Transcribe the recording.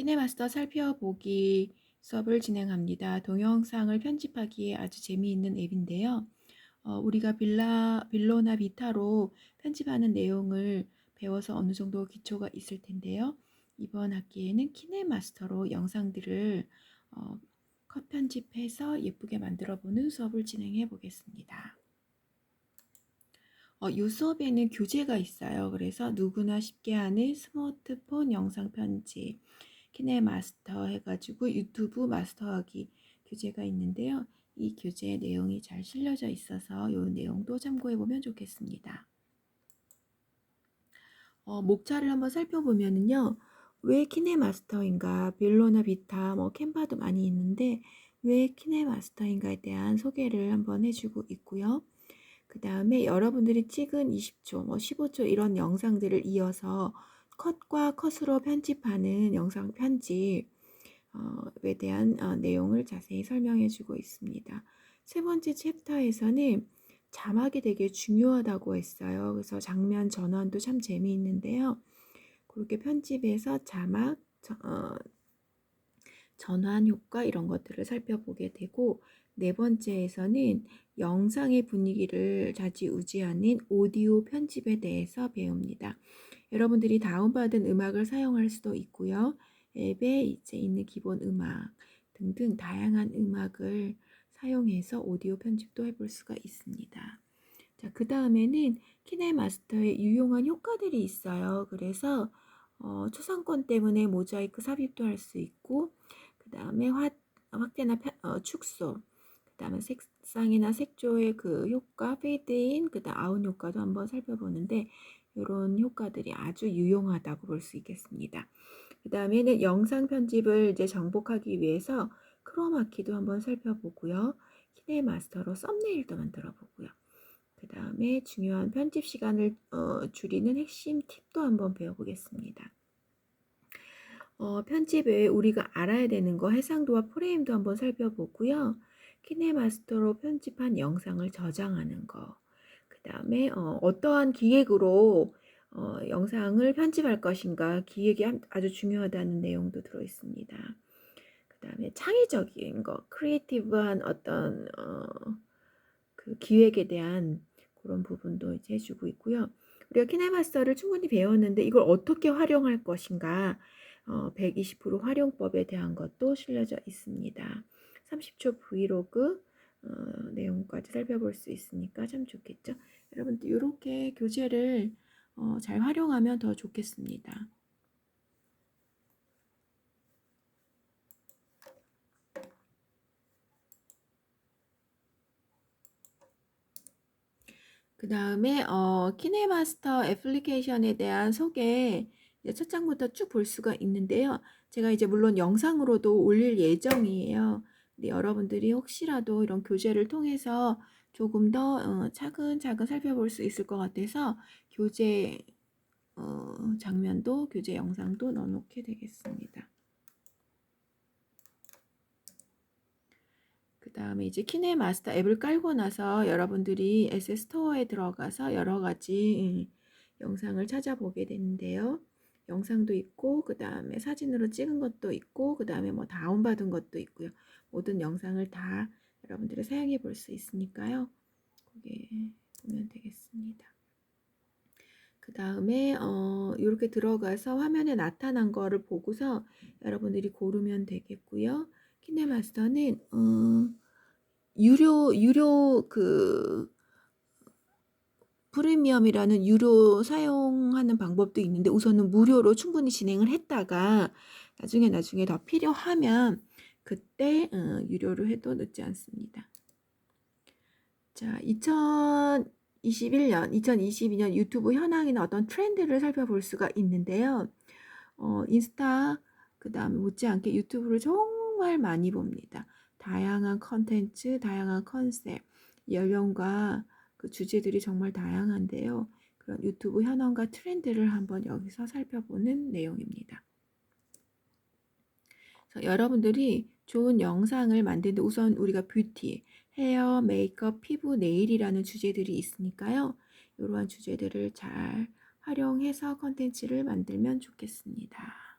키네마스터 살펴보기 수업을 진행합니다. 동영상을 편집하기에 아주 재미있는 앱인데요. 어, 우리가 빌라, 빌로나 비타로 편집하는 내용을 배워서 어느 정도 기초가 있을 텐데요. 이번 학기에는 키네마스터로 영상들을 어, 컷 편집해서 예쁘게 만들어 보는 수업을 진행해 보겠습니다. 어, 이 수업에는 교재가 있어요. 그래서 누구나 쉽게 하는 스마트폰 영상 편집, 키네 마스터 해가지고 유튜브 마스터하기 교재가 있는데요. 이 교재의 내용이 잘 실려져 있어서 이 내용도 참고해 보면 좋겠습니다. 어, 목차를 한번 살펴보면은요. 왜 키네마스터인가, 빌로나 비타, 뭐 캔바도 많이 있는데 왜 키네마스터인가에 대한 소개를 한번 해주고 있고요. 그 다음에 여러분들이 찍은 20초, 뭐 15초 이런 영상들을 이어서 컷과 컷으로 편집하는 영상 편집에 대한 어, 내용을 자세히 설명해 주고 있습니다. 세 번째 챕터에서는 자막이 되게 중요하다고 했어요. 그래서 장면 전환도 참 재미있는데요. 그렇게 편집해서 자막, 어, 전환 효과 이런 것들을 살펴보게 되고 네 번째에서는 영상의 분위기를 좌지우지하는 오디오 편집에 대해서 배웁니다. 여러분들이 다운받은 음악을 사용할 수도 있고요. 앱에 이제 있는 기본 음악 등등 다양한 음악을 사용해서 오디오 편집도 해볼 수가 있습니다. 자, 그 다음에는 키네마스터의 유용한 효과들이 있어요. 그래서 어, 초상권 때문에 모자이크 삽입도 할 수 있고, 그 다음에 확대나 편, 어, 축소, 그 다음에 색상이나 색조의 그 효과, 페이드인, 그 다음 아웃 효과도 한번 살펴보는데, 이런 효과들이 아주 유용하다고 볼 수 있겠습니다. 그 다음에는 영상 편집을 이제 정복하기 위해서 크로마키도 한번 살펴보고요. 키네마스터로 썸네일도 만들어 보고요. 그 다음에 중요한 편집 시간을 어, 줄이는 핵심 팁도 한번 배워보겠습니다. 어, 편집 외에 우리가 알아야 되는 거 해상도와 프레임도 한번 살펴보고요. 키네마스터로 편집한 영상을 저장하는 거. 그 다음에 어, 어떠한 기획으로 어, 영상을 편집할 것인가 기획이 아주 중요하다는 내용도 들어 있습니다. 그 다음에 창의적인 거, 크리에이티브한 어떤 어, 그 기획에 대한 그런 부분도 이제 해주고 있고요. 우리가 키네마스터를 충분히 배웠는데 이걸 어떻게 활용할 것인가 어, 120% 활용법에 대한 것도 실려져 있습니다. 30초 브이로그 어, 내용까지 살펴볼 수 있으니까 참 좋겠죠. 여러분들 이렇게 교재를 어, 잘 활용하면 더 좋겠습니다. 그 다음에 어, 키네마스터 애플리케이션에 대한 소개 첫 장부터 쭉 볼 수가 있는데요. 제가 이제 물론 영상으로도 올릴 예정이에요. 근데 여러분들이 혹시라도 이런 교재를 통해서 조금 더 어, 차근차근 살펴볼 수 있을 것 같아서 교재 어, 장면도 교재 영상도 넣어놓게 되겠습니다. 그 다음에 이제 키네마스터 앱을 깔고 나서 여러분들이 SS 스토어에 들어가서 여러 가지 영상을 찾아보게 되는데요. 영상도 있고 그 다음에 사진으로 찍은 것도 있고 그 다음에 뭐 다운받은 것도 있고요. 모든 영상을 다 여러분들이 사용해 볼 수 있으니까요. 거기에 보면 되겠습니다. 그 다음에 어, 이렇게 들어가서 화면에 나타난 거를 보고서 여러분들이 고르면 되겠고요. 키네마스터는 어, 유료 유료 그 프리미엄이라는 유료 사용하는 방법도 있는데 우선은 무료로 충분히 진행을 했다가 나중에 나중에 더 필요하면 그때 어, 유료로 해도 늦지 않습니다. 자, 2021년, 2022년 유튜브 현황이나 어떤 트렌드를 살펴볼 수가 있는데요. 어, 인스타, 그 다음에 못지않게 유튜브를 정말 많이 봅니다. 다양한 컨텐츠, 다양한 컨셉, 연령과 그 주제들이 정말 다양한데요. 그런 유튜브 현황과 트렌드를 한번 여기서 살펴보는 내용입니다. 여러분들이 좋은 영상을 만드는데 우선 우리가 뷰티, 헤어, 메이크업, 피부, 네일이라는 주제들이 있으니까요. 이러한 주제들을 잘 활용해서 컨텐츠를 만들면 좋겠습니다.